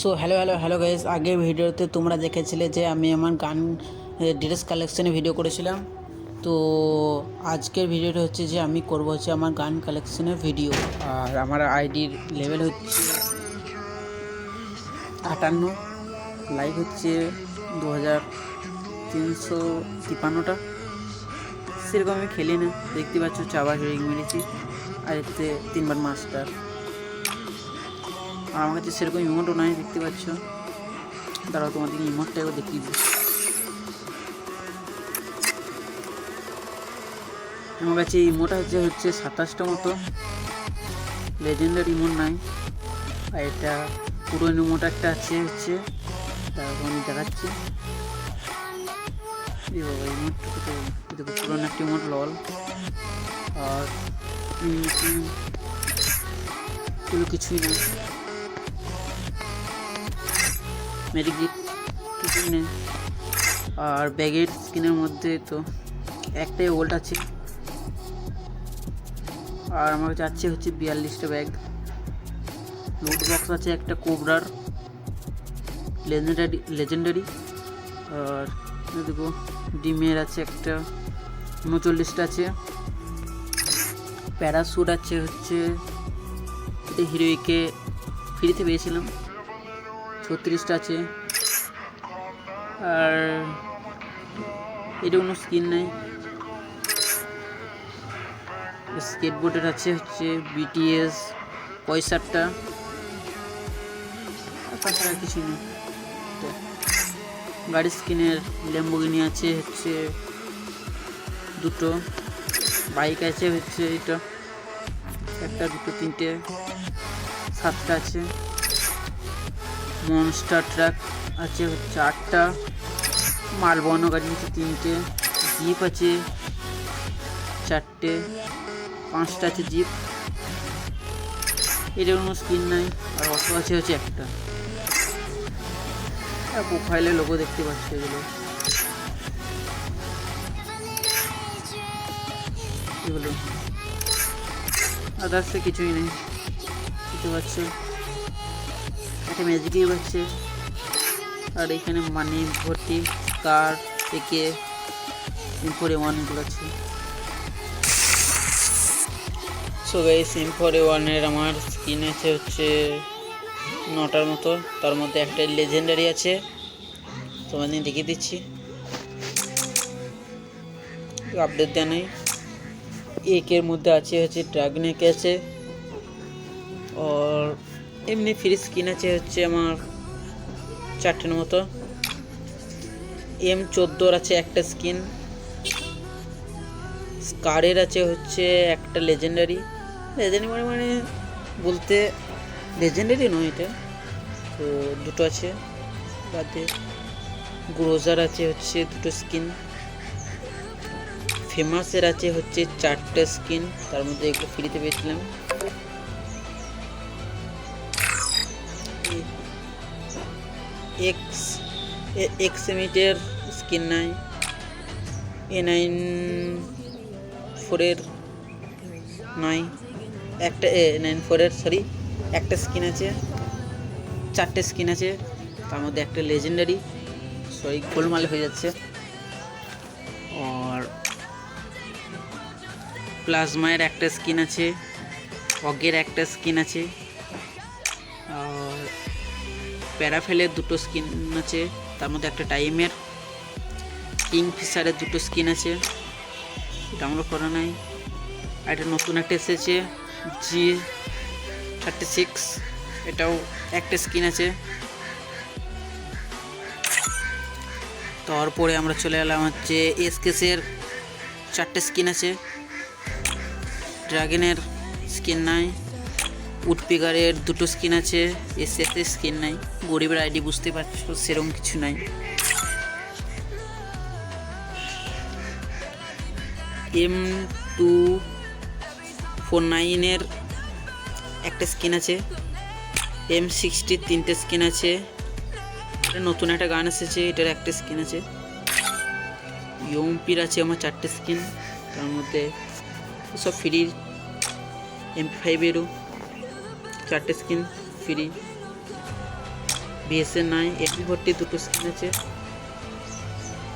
So hello hello hello guys আগের ভিডিওতে তোমরা দেখেছিলে যে আমি আমার গান ড্রেস কালেকশানে ভিডিও করেছিলাম। তো আজকের ভিডিওটা হচ্ছে যে আমি করব হচ্ছে আমার গান কালেকশনের ভিডিও আর আমার আইডির লেভেল হচ্ছে আটান্ন লাইক হচ্ছে দু হাজার তিনশো তিপ্পান্নটা। সেরকম আমি খেলি না। দেখতে পাচ্ছ হচ্ছে আবার রিং মেরেছি আর এতে তিনবার মাস্টার আর আমার কাছে সেরকম ইমোটও নাই, দেখতে পাচ্ছ। দাঁড়াও তোমাদেরকে ইমোটটা একবার দেখিয়ে দিই। আমার কাছে ইমোটা হচ্ছে হচ্ছে সাতাশটা মতো। লেজেন্ডার ইমোট নাই। আর এটা পুরনো ইমোট একটা আছে, হচ্ছে, তারপর আমি দেখাচ্ছি। পুরনো একটা ইমোট লল আর কিছুই না কিছুই আর ব্যাগের স্কিনের মধ্যে তো একটাই ওল্ড আছে। আর আমার কাছে আছে হচ্ছে বিয়াল্লিশটা ব্যাগ। লুট বক্স আছে একটা কোবরার। লেজেন্ডারি লেজেন্ডারি আর দেখো ডিমের আছে একটা। উনচল্লিশটা আছে। প্যারাশুট আছে হচ্ছে। এটা হিরোইকে ফ্রিতে পেয়েছিলাম। ছত্রিশটা আছে। আর এটা কোনো স্কিন নেই। স্কেটবোর্ডের আছে হচ্ছে বিটিএস পয়সারটা তাছাড়া কিছু নেই। গাড়ির স্কিনের ল্যাম্বোগিনি আছে হচ্ছে দুটো। বাইক আছে হচ্ছে এটা। একটা, দুটো, তিনটে। সাতটা আছে। মনস্টার ট্রাক আছে আটটা মালবহন গাড়ি আছে, তিনটে। জিপ আছে, চারটে। পাঁচটা আছে জিপ এটা কোনো স্কিন নাই, আর অটো আছে হচ্ছে একটা। প্রোফাইলে লোগো দেখতে পাচ্ছি এগুলো। এগুলো। আদার্সে কিছুই নেই। দেখতে পাচ্ছ একটা ম্যাজিকই পাচ্ছে আর এখানে মানি ভর্তি কার থেকে ইম্পোরে ওয়ানগুলো আছে। সো গাইস ইম্পোরে ওয়ানের আমার স্কিন আছে হচ্ছে নটার মতো। তার মধ্যে একটা লেজেন্ডারি আছে। তোমাদের দেখিয়ে দিচ্ছি। আপডেট দেওয়া নেই একের মধ্যে আছে হচ্ছে ড্রাগনেক আছে। আর এমনি ফ্রি স্কিন আছে হচ্ছে আমার চারটের মতো। এম চোদ্দোর আছে একটা স্কিন স্কারের আছে হচ্ছে একটা লেজেন্ডারি লেজেন্ডারি মানে বলতে লেজেন্ডারি নয় এটা। তো দুটো আছে। বাদে গ্রোজার আছে হচ্ছে দুটো স্কিন ফেমাসের আছে হচ্ছে চারটে স্কিন তার মধ্যে এগুলো ফ্রিতে পেয়েছিলাম। এক্স এক্স এমিটের স্কিন নাই। এ নাইন ফোরের নাই। একটা, এ নাইন ফোরের, সরি, একটা স্কিন আছে, চারটে স্কিন আছে, তার মধ্যে একটা লেজেন্ডারি সরি, গোলমাল হয়ে যাচ্ছে। আর প্লাজমায়ের একটা স্কিন আছে, অগের একটা স্কিন আছে। প্যারাফেলের দুটো স্কিন আছে, তার মধ্যে একটা টাইমের। কিংফিশারের দুটো স্কিন আছে ডাউনলোড করা নাই। আর এটা নতুন একটা এসেছে জি থার্টি সিক্স এটাও একটা স্কিন আছে। তারপরে আমরা চলে এলাম হচ্ছে এসকেসের চারটে স্কিন আছে। ড্রাগনের স্কিন নাই। উডপিকারের দুটো স্কিন আছে এসএসের স্কিন নাই, গরিবের আইডি বুঝতে পারছ, সেরকম কিছু নাই। এম টু ফোর নাইনের একটা স্কিন আছে এম সিক্সটির তিনটে স্কিন আছে নতুন একটা গান এসেছে, এটার একটা স্কিন আছে। ইয়ম্পির আছে আমার চারটে স্কিন, তার মধ্যে সব ফ্রি এমপি ফাইভেরও চারটে স্কিন, ফ্রি। বিএসএ নাই এপি ফোরটি দুটো স্কিন আছে।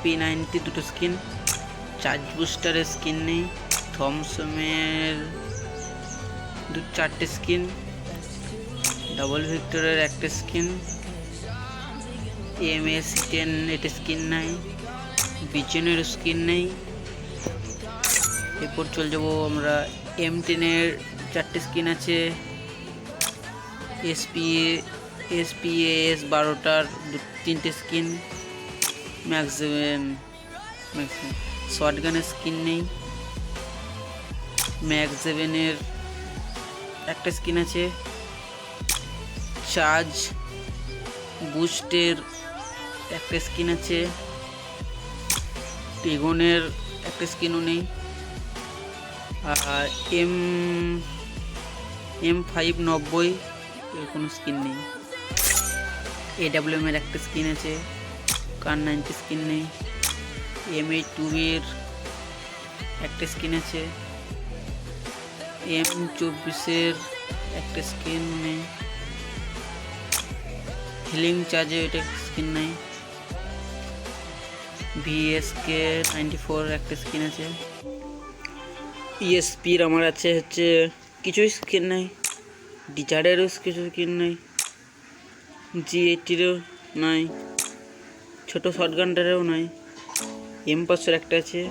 পি নাইনটি দুটো স্কিন। চার্জ বুস্টারের স্কিন নেই। থমসমের দু চারটে স্কিন। ডাবল ভিক্টরের একটা স্কিন। এম এস টেন এটা স্কিন নাই। বিচনের স্কিন নেই। এরপর চলে যাব আমরা এম টেনের চারটে স্কিন আছে। এসপিএ এসপিএস বারোটার দু, তিনটে স্কিন। ম্যাক্সিমাম ম্যাক্সিমাম শর্ট গানের স্কিন নেই। ম্যাক্স সেভেনের একটা স্কিন আছে। চার্জ, বুস্টের একটা স্কিন আছে। টেগনের একটা স্কিনও নেই। আর এম এম ফাইভ নব্বই এর কোনো স্কিন নেই। এডাব্লিউএম এর একটা স্কিন আছে কার নাইনটি স্কিন নেই। এম এইট টু এর একটা স্কিন আছে। এম চব্বিশের একটা স্কিন নেই। হিলিং চার্জে এটা স্কিন নেই। ভিএসকে নাইনটি ফোর একটা স্কিন আছে। ইএসপির আমার আছে হচ্ছে, কিছুই স্কিন নেই। ডিচার্ডেরও কিছু স্কিন নেই? জি এইটিরও নাই। ছোটো শর্টগানটারেও নাই। এম পাঁচশোর একটা আছে।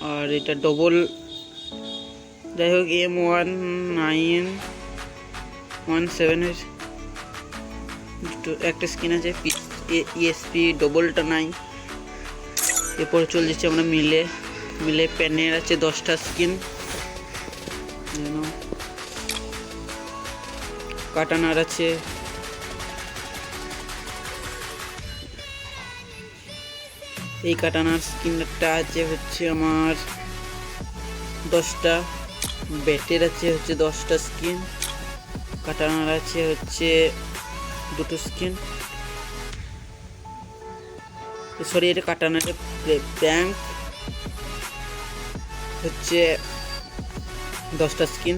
আর এটা ডবল যাই হোক এম ওয়ান নাইন ওয়ান সেভেনের দুটো, একটা স্কিন আছে ইএসপি ডবলটা নাই। এরপর চলে যাচ্ছে আমরা মিলে। মিলে প্যানের আছে দশটা স্কিন কাটানার আছে। এই কাটানার স্কিনটা আছে হচ্ছে আমার দশটা ব্যাটের আছে হচ্ছে দশটা স্কিন, কাটানার আছে হচ্ছে দুটো স্কিন। সরি, এটা কাটানার ব্যাংক হচ্ছে দশটা স্কিন।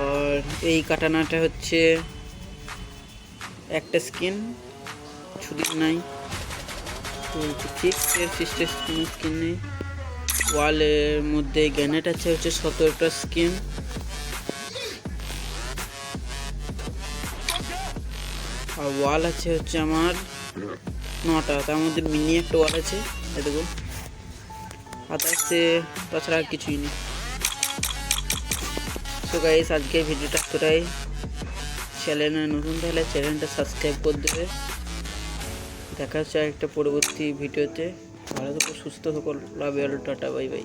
আর এই কাটানাটা হচ্ছে একটা স্কিন, ছুরি নাই। ফিক্স এর ফিক্সড স্কিন স্কিন নেই। ওয়ালের মধ্যে গ্যানেট আছে, হচ্ছে সতেরোটা স্কিন আর ওয়াল আছে হচ্ছে আমার নটা, তার মধ্যে মিনি একটা ওয়াল আছে এ এই দেখুন আদার্সে তাছাড়া কিছুই নেই। সো গাইস আজকে ভিডিওটা এতটাই। চ্যানেলে নতুন তাহলে চ্যানেলটা সাবস্ক্রাইব করে দেবে। দেখা হচ্ছে একটা পরবর্তী ভিডিওতে। ভালো থাকো, সুস্থ থাকো লাভ টাটা বাই বাই